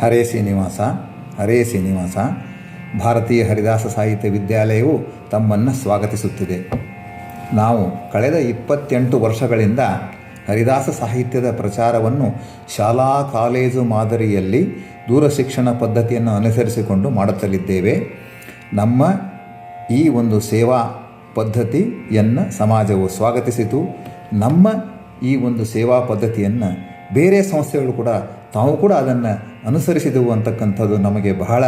ಹರೇ ಶ್ರೀನಿವಾಸ ಹರೇ ಶ್ರೀನಿವಾಸ. ಭಾರತೀಯ ಹರಿದಾಸ ಸಾಹಿತ್ಯ ವಿದ್ಯಾಲಯವು ತಮ್ಮನ್ನು ಸ್ವಾಗತಿಸುತ್ತಿದೆ. ನಾವು ಕಳೆದ ಇಪ್ಪತ್ತೆಂಟು ವರ್ಷಗಳಿಂದ ಹರಿದಾಸ ಸಾಹಿತ್ಯದ ಪ್ರಚಾರವನ್ನು ಶಾಲಾ ಕಾಲೇಜು ಮಾದರಿಯಲ್ಲಿ ದೂರ ಶಿಕ್ಷಣ ಪದ್ಧತಿಯನ್ನು ಅನುಸರಿಸಿಕೊಂಡು ಮಾಡುತ್ತಲಿದ್ದೇವೆ. ನಮ್ಮ ಈ ಒಂದು ಸೇವಾ ಪದ್ಧತಿಯನ್ನು ಸಮಾಜವು ಸ್ವಾಗತಿಸಿತು. ನಮ್ಮ ಈ ಒಂದು ಸೇವಾ ಪದ್ಧತಿಯನ್ನು ಬೇರೆ ಸಂಸ್ಥೆಗಳು ಕೂಡ ತಾವು ಕೂಡ ಅದನ್ನು ಅನುಸರಿಸಿದವು ಅಂತಕ್ಕಂಥದ್ದು ನಮಗೆ ಬಹಳ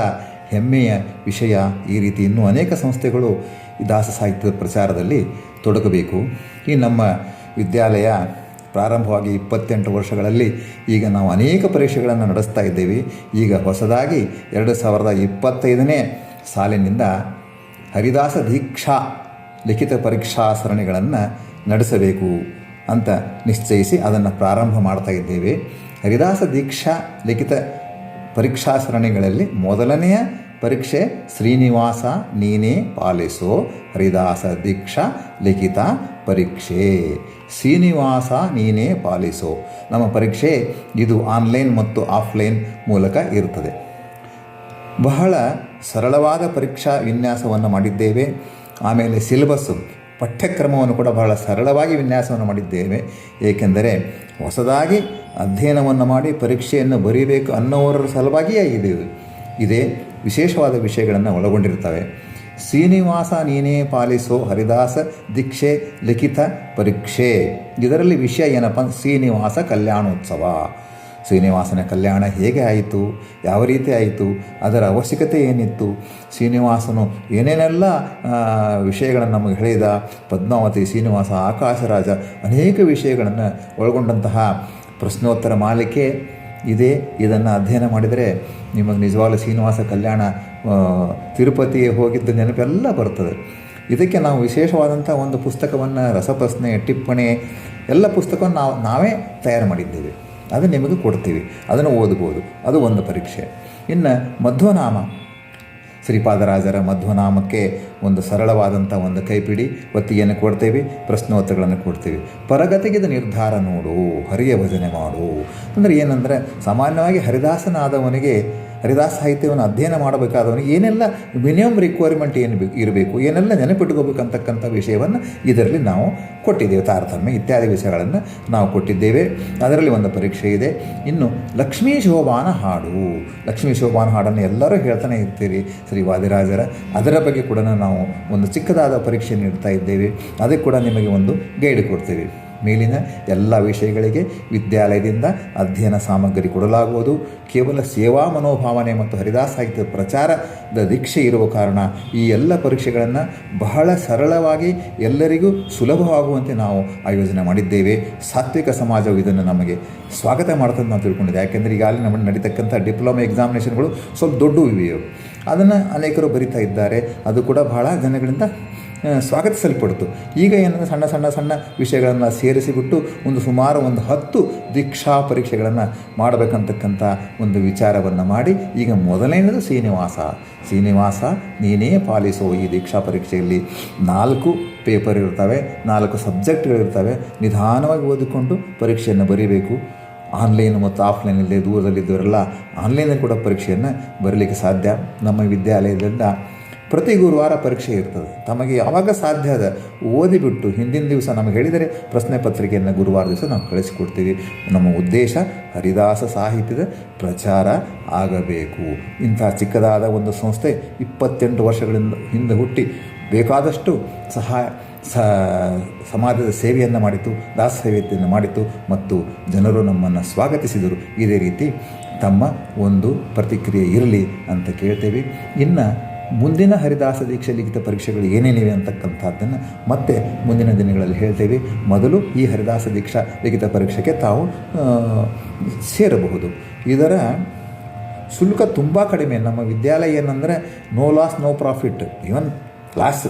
ಹೆಮ್ಮೆಯ ವಿಷಯ ಈ ರೀತಿ ಇನ್ನೂ ಅನೇಕ ಸಂಸ್ಥೆಗಳು ಈ ದಾಸ ಸಾಹಿತ್ಯದ ಪ್ರಚಾರದಲ್ಲಿ ತೊಡಗಬೇಕು. ಈ ನಮ್ಮ ವಿದ್ಯಾಲಯ ಪ್ರಾರಂಭವಾಗಿ ಇಪ್ಪತ್ತೆಂಟು ವರ್ಷಗಳಲ್ಲಿ ಈಗ ನಾವು ಅನೇಕ ಪರೀಕ್ಷೆಗಳನ್ನು ನಡೆಸ್ತಾ ಇದ್ದೇವೆ. ಈಗ ಹೊಸದಾಗಿ ಎರಡು ಸಾವಿರದ ಇಪ್ಪತ್ತೈದನೇ ಸಾಲಿನಿಂದ ಹರಿದಾಸ ದೀಕ್ಷಾ ಲಿಖಿತ ಪರೀಕ್ಷಾ ಸರಣಿಗಳನ್ನು ನಡೆಸಬೇಕು. ಅಂತ ನಿಶ್ಚಯಿಸಿ ಅದನ್ನು ಪ್ರಾರಂಭ ಮಾಡ್ತಾ ಇದ್ದೇವೆ. ಹರಿದಾಸ ದೀಕ್ಷಾ ಲಿಖಿತ ಪರೀಕ್ಷಾ ಸರಣಿಗಳಲ್ಲಿ ಮೊದಲನೆಯ ಪರೀಕ್ಷೆ ಶ್ರೀನಿವಾಸ ನೀನೇ ಪಾಲಿಸೋ. ಹರಿದಾಸ ದೀಕ್ಷಾ ಲಿಖಿತ ಪರೀಕ್ಷೆ ಶ್ರೀನಿವಾಸ ನೀನೇ ಪಾಲಿಸೋ. ನಮ್ಮ ಪರೀಕ್ಷೆ ಇದು ಆನ್ಲೈನ್ ಮತ್ತು ಆಫ್ಲೈನ್ ಮೂಲಕ ಇರುತ್ತದೆ. ಬಹಳ ಸರಳವಾದ ಪರೀಕ್ಷಾ ವಿನ್ಯಾಸವನ್ನು ಮಾಡಿದ್ದೇವೆ. ಆಮೇಲೆ ಸಿಲೆಬಸ್ಸು ಪಠ್ಯಕ್ರಮವನ್ನು ಕೂಡ ಬಹಳ ಸರಳವಾಗಿ ವಿನ್ಯಾಸವನ್ನು ಮಾಡಿದ್ದೇವೆ. ಏಕೆಂದರೆ ಹೊಸದಾಗಿ ಅಧ್ಯಯನವನ್ನು ಮಾಡಿ ಪರೀಕ್ಷೆಯನ್ನು ಬರೀಬೇಕು ಅನ್ನೋರ ಸಲುವಾಗಿಯೇ ಇದು. ಇದೇ ವಿಶೇಷವಾದ ವಿಷಯಗಳನ್ನು ಒಳಗೊಂಡಿರ್ತವೆ ಶ್ರೀನಿವಾಸ ನೀನೇ ಪಾಲಿಸೋ ಹರಿದಾಸ ದೀಕ್ಷೆ ಲಿಖಿತ ಪರೀಕ್ಷೆ. ಇದರಲ್ಲಿ ವಿಷಯ ಏನಪ್ಪ ಶ್ರೀನಿವಾಸ ಕಲ್ಯಾಣೋತ್ಸವ. ಶ್ರೀನಿವಾಸನ ಕಲ್ಯಾಣ ಹೇಗೆ ಆಯಿತು? ಯಾವ ರೀತಿ ಆಯಿತು? ಅದರ ಅವಶ್ಯಕತೆ ಏನಿತ್ತು? ಶ್ರೀನಿವಾಸನು ಏನೇನೆಲ್ಲ ವಿಷಯಗಳನ್ನು ನಮಗೆ ಹೇಳಿದ? ಪದ್ಮಾವತಿ, ಶ್ರೀನಿವಾಸ, ಆಕಾಶರಾಜ ಅನೇಕ ವಿಷಯಗಳನ್ನು ಒಳಗೊಂಡಂತಹ ಪ್ರಶ್ನೋತ್ತರ ಮಾಲಿಕೆ ಇದೆ. ಇದನ್ನು ಅಧ್ಯಯನ ಮಾಡಿದರೆ ನಿಮಗೆ ನಿಜವಾಗ್ಲೂ ಶ್ರೀನಿವಾಸ ಕಲ್ಯಾಣ ತಿರುಪತಿಗೆ ಹೋಗಿದ್ದ ನೆನಪೆಲ್ಲ ಬರ್ತದೆ. ಇದಕ್ಕೆ ನಾವು ವಿಶೇಷವಾದಂಥ ಒಂದು ಪುಸ್ತಕವನ್ನು, ರಸಪ್ರಶ್ನೆ, ಟಿಪ್ಪಣಿ, ಎಲ್ಲ ಪುಸ್ತಕವನ್ನು ನಾವು, ನಾವೇ ತಯಾರು ಮಾಡಿದ್ದೇವೆ. ಅದು ನಿಮಗೆ ಕೊಡ್ತೀವಿ. ಅದನ್ನು ಓದ್ಬೋದು. ಅದು ಒಂದು ಪರೀಕ್ಷೆ. ಇನ್ನು ಮಧ್ವನಾಮ. ಶ್ರೀಪಾದರಾಜರ ಮಧ್ವನಾಮಕ್ಕೆ ಒಂದು ಸರಳವಾದಂಥ ಒಂದು ಕೈಪಿಡಿ, ಒತ್ತಿಗೆಯನ್ನು ಕೊಡ್ತೇವೆ, ಪ್ರಶ್ನೋತ್ತರಗಳನ್ನು ಕೊಡ್ತೀವಿ. ಪರಗತಿಗಿದ ನಿರ್ಧಾರ ನೋಡು, ಹರಿಯ ಭಜನೆ ಮಾಡು. ಅಂದರೆ ಏನಂದರೆ ಸಾಮಾನ್ಯವಾಗಿ ಹರಿದಾಸನಾದವನಿಗೆ ಹರಿದಾಸ ಸಾಹಿತ್ಯವನ್ನು ಅಧ್ಯಯನ ಮಾಡಬೇಕಾದವನು ಏನೆಲ್ಲ ಮಿನಿಮಮ್ ರಿಕ್ವೈರ್ಮೆಂಟ್ ಏನು ಬೇಕು ಇರಬೇಕು, ಏನೆಲ್ಲ ನೆನಪಿಟ್ಕೋಬೇಕಂತಕ್ಕಂಥ ವಿಷಯವನ್ನು ಇದರಲ್ಲಿ ನಾವು ಕೊಟ್ಟಿದ್ದೇವೆ. ತಾರತಮ್ಯ ಇತ್ಯಾದಿ ವಿಷಯಗಳನ್ನು ನಾವು ಕೊಟ್ಟಿದ್ದೇವೆ. ಅದರಲ್ಲಿ ಒಂದು ಪರೀಕ್ಷೆ ಇದೆ. ಇನ್ನು ಲಕ್ಷ್ಮೀ ಶೋಭಾನ ಹಾಡು. ಲಕ್ಷ್ಮೀ ಶೋಭಾನ ಹಾಡನ್ನು ಎಲ್ಲರೂ ಹೇಳ್ತಾನೆ ಇರ್ತೀರಿ ಶ್ರೀ ವಾದಿರಾಜರ. ಅದರ ಬಗ್ಗೆ ಕೂಡ ನಾವು ಒಂದು ಚಿಕ್ಕದಾದ ಪರೀಕ್ಷೆ ನೀಡ್ತಾ ಇದ್ದೇವೆ. ಅದಕ್ಕೆ ಕೂಡ ನಿಮಗೆ ಒಂದು ಗೈಡ್ ಕೊಡ್ತೀವಿ. ಮೇಲಿನ ಎಲ್ಲ ವಿಷಯಗಳಿಗೆ ವಿದ್ಯಾಲಯದಿಂದ ಅಧ್ಯಯನ ಸಾಮಗ್ರಿ ಕೊಡಲಾಗುವುದು. ಕೇವಲ ಸೇವಾ ಮನೋಭಾವನೆ ಮತ್ತು ಹರಿದಾಸ ಸಾಹಿತ್ಯದ ಪ್ರಚಾರದ ದೀಕ್ಷೆ ಇರುವ ಕಾರಣ ಈ ಎಲ್ಲ ಪರೀಕ್ಷೆಗಳನ್ನು ಬಹಳ ಸರಳವಾಗಿ ಎಲ್ಲರಿಗೂ ಸುಲಭವಾಗುವಂತೆ ನಾವು ಆಯೋಜನೆ ಮಾಡಿದ್ದೇವೆ. ಸಾತ್ವಿಕ ಸಮಾಜವು ಇದನ್ನು ನಮಗೆ ಸ್ವಾಗತ ಮಾಡ್ತದೆ ನಾವು ತಿಳ್ಕೊಂಡಿದ್ದೆ ಯಾಕೆಂದರೆ ಈಗಾಗಲೇ ನಮ್ಮ ನಡೀತಕ್ಕಂಥ ಡಿಪ್ಲೊಮಾ ಎಕ್ಸಾಮಿನೇಷನ್ಗಳು ಸ್ವಲ್ಪ ದೊಡ್ಡ ಇವೆ ಅದನ್ನು ಅನೇಕರು ಬರಿತಾ ಇದ್ದಾರೆ. ಅದು ಕೂಡ ಬಹಳ ಜನಗಳಿಂದ ಸ್ವಾಗತಿಸಲ್ಪಡ್ತು ಈಗ ಏನಂದರೆ ಸಣ್ಣ ಸಣ್ಣ ಸಣ್ಣ ವಿಷಯಗಳನ್ನು ಸೇರಿಸಿಬಿಟ್ಟು ಒಂದು ಸುಮಾರು ಒಂದು ಹತ್ತು ದೀಕ್ಷಾ ಪರೀಕ್ಷೆಗಳನ್ನು ಮಾಡಬೇಕಂತಕ್ಕಂಥ ಒಂದು ವಿಚಾರವನ್ನು ಮಾಡಿ, ಈಗ ಮೊದಲನೇದು ಶ್ರೀನಿವಾಸ. ಶ್ರೀನಿವಾಸ, ನೀನೇ ಪಾಲಿಸೋ ಈ ದೀಕ್ಷಾ ಪರೀಕ್ಷೆಯಲ್ಲಿ. ನಾಲ್ಕು ಪೇಪರ್ ಇರ್ತವೆ, ನಾಲ್ಕು ಸಬ್ಜೆಕ್ಟ್ಗಳಿರ್ತವೆ, ನಿಧಾನವಾಗಿ ಓದಿಕೊಂಡು ಪರೀಕ್ಷೆಯನ್ನು ಬರೀಬೇಕು. ಆನ್ಲೈನ್ ಮತ್ತು ಆಫ್ಲೈನಲ್ಲಿ ದೂರದಲ್ಲಿದ್ದವರೆಲ್ಲ ಆನ್ಲೈನಲ್ಲಿ ಕೂಡ ಪರೀಕ್ಷೆಯನ್ನು ಬರಲಿಕ್ಕೆ ಸಾಧ್ಯ. ನಮ್ಮ ವಿದ್ಯಾಲಯದಿಂದ ಪ್ರತಿ ಗುರುವಾರ ಪರೀಕ್ಷೆ ಇರ್ತದೆ. ತಮಗೆ ಯಾವಾಗ ಸಾಧ್ಯ ಅದ ಓದಿಬಿಟ್ಟು ಹಿಂದಿನ ದಿವಸ ನಮಗೆ ಹೇಳಿದರೆ ಪ್ರಶ್ನೆ ಪತ್ರಿಕೆಯನ್ನು ಗುರುವಾರ ದಿವಸ ನಾವು ಕಳಿಸಿಕೊಡ್ತೀವಿ. ನಮ್ಮ ಉದ್ದೇಶ ಹರಿದಾಸ ಸಾಹಿತ್ಯದ ಪ್ರಚಾರ ಆಗಬೇಕು. ಇಂಥ ಚಿಕ್ಕದಾದ ಒಂದು ಸಂಸ್ಥೆ ಇಪ್ಪತ್ತೆಂಟು ವರ್ಷಗಳಿಂದ ಹಿಂದೆ ಹುಟ್ಟಿ ಬೇಕಾದಷ್ಟು ಸಹಾಯ ಸಮಾಜದ ಸೇವೆಯನ್ನು ಮಾಡಿತು ದಾಸ ಸೇವೆಯನ್ನು ಮಾಡಿತು ಮತ್ತು ಜನರು ನಮ್ಮನ್ನು ಸ್ವಾಗತಿಸಿದರು. ಇದೇ ರೀತಿ ತಮ್ಮ ಒಂದು ಪ್ರತಿಕ್ರಿಯೆ ಇರಲಿ ಅಂತ ಕೇಳ್ತೇವೆ. ಇನ್ನು ಮುಂದಿನ ಹರಿದಾಸ ದೀಕ್ಷೆ ಲಿಖಿತ ಪರೀಕ್ಷೆಗಳು ಏನೇನಿವೆ ಅಂತಕ್ಕಂಥದ್ದನ್ನು ಮತ್ತೆ ಮುಂದಿನ ದಿನಗಳಲ್ಲಿ ಹೇಳ್ತೇವೆ. ಮೊದಲು ಈ ಹರಿದಾಸ ದೀಕ್ಷಾ ಲಿಖಿತ ಪರೀಕ್ಷೆಗೆ ತಾವು ಸೇರಬಹುದು. ಇದರ ಶುಲ್ಕ ತುಂಬ ಕಡಿಮೆ. ನಮ್ಮ ವಿದ್ಯಾಲಯ ಏನಂದರೆ no loss no profit even loss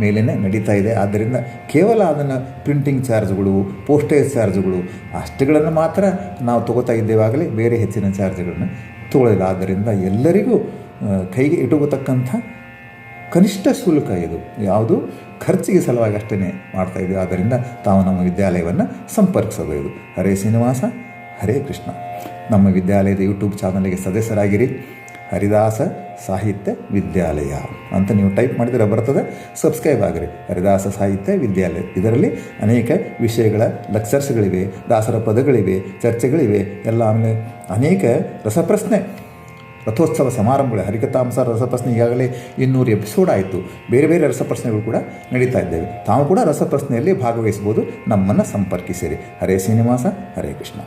ಮೇಲೇ ನಡೀತಾ ಇದೆ. ಆದ್ದರಿಂದ ಕೇವಲ ಅದನ್ನು ಪ್ರಿಂಟಿಂಗ್ ಚಾರ್ಜ್ಗಳು ಪೋಸ್ಟೇಜ್ ಚಾರ್ಜ್ಗಳು ಅಷ್ಟುಗಳನ್ನು ಮಾತ್ರ ನಾವು ತೊಗೋತಾ ಇದ್ದೇವಾಗಲೇ ಬೇರೆ ಹೆಚ್ಚಿನ ಚಾರ್ಜ್ಗಳನ್ನು ತೊಗೊಳ್ಳಿಲ್ಲ ಆದ್ದರಿಂದ ಎಲ್ಲರಿಗೂ ಕೈಗೆ ಇಟುಕತಕ್ಕಂಥ ಕನಿಷ್ಠ ಶುಲ್ಕ ಇದು. ಯಾವುದು? ಖರ್ಚಿಗೆ ಸಲುವಾಗಿ ಅಷ್ಟೇ ಮಾಡ್ತಾಯಿದ್ದೀವಿ ಆದ್ದರಿಂದ ತಾವು ನಮ್ಮ ವಿದ್ಯಾಲಯವನ್ನು ಸಂಪರ್ಕಿಸಬಹುದು. ಹರೇ ಶ್ರೀನಿವಾಸ, ಹರೇ ಕೃಷ್ಣ. ನಮ್ಮ ವಿದ್ಯಾಲಯದ ಯೂಟ್ಯೂಬ್ ಚಾನಲ್ಗೆ ಸದಸ್ಯರಾಗಿರಿ. ಹರಿದಾಸ ಸಾಹಿತ್ಯ ವಿದ್ಯಾಲಯ ಅಂತ ನೀವು ಟೈಪ್ ಮಾಡಿದರೆ ಬರ್ತದೆ. ಸಬ್ಸ್ಕ್ರೈಬ್ ಆಗಿರಿ. ಹರಿದಾಸ ಸಾಹಿತ್ಯ ವಿದ್ಯಾಲಯ. ಇದರಲ್ಲಿ ಅನೇಕ ವಿಷಯಗಳ ಲೆಕ್ಚರ್ಸ್ಗಳಿವೆ, ದಾಸರ ಪದಗಳಿವೆ, ಚರ್ಚೆಗಳಿವೆ, ಎಲ್ಲ ಆಮೇಲೆ ಅನೇಕ ರಸಪ್ರಶ್ನೆ ರಥೋತ್ಸವ ಸಮಾರಂಭಗಳು, ಹರಿಕಥಾಂಸ, ರಸಪ್ರಶ್ನೆ ಈಗಾಗಲೇ ಇನ್ನೂರು ಎಪಿಸೋಡ್ ಆಯಿತು. ಬೇರೆ ಬೇರೆ ರಸಪ್ರಶ್ನೆಗಳು ಕೂಡ ನಡೀತಾ ಇದ್ದೇವೆ. ತಾವು ಕೂಡ ರಸಪ್ರಶ್ನೆಯಲ್ಲಿ ಭಾಗವಹಿಸ್ಬೋದು ನಮ್ಮನ್ನು ಸಂಪರ್ಕಿಸಿರಿ. ಹರೇ ಶ್ರೀನಿವಾಸ, ಹರೇ ಕೃಷ್ಣ.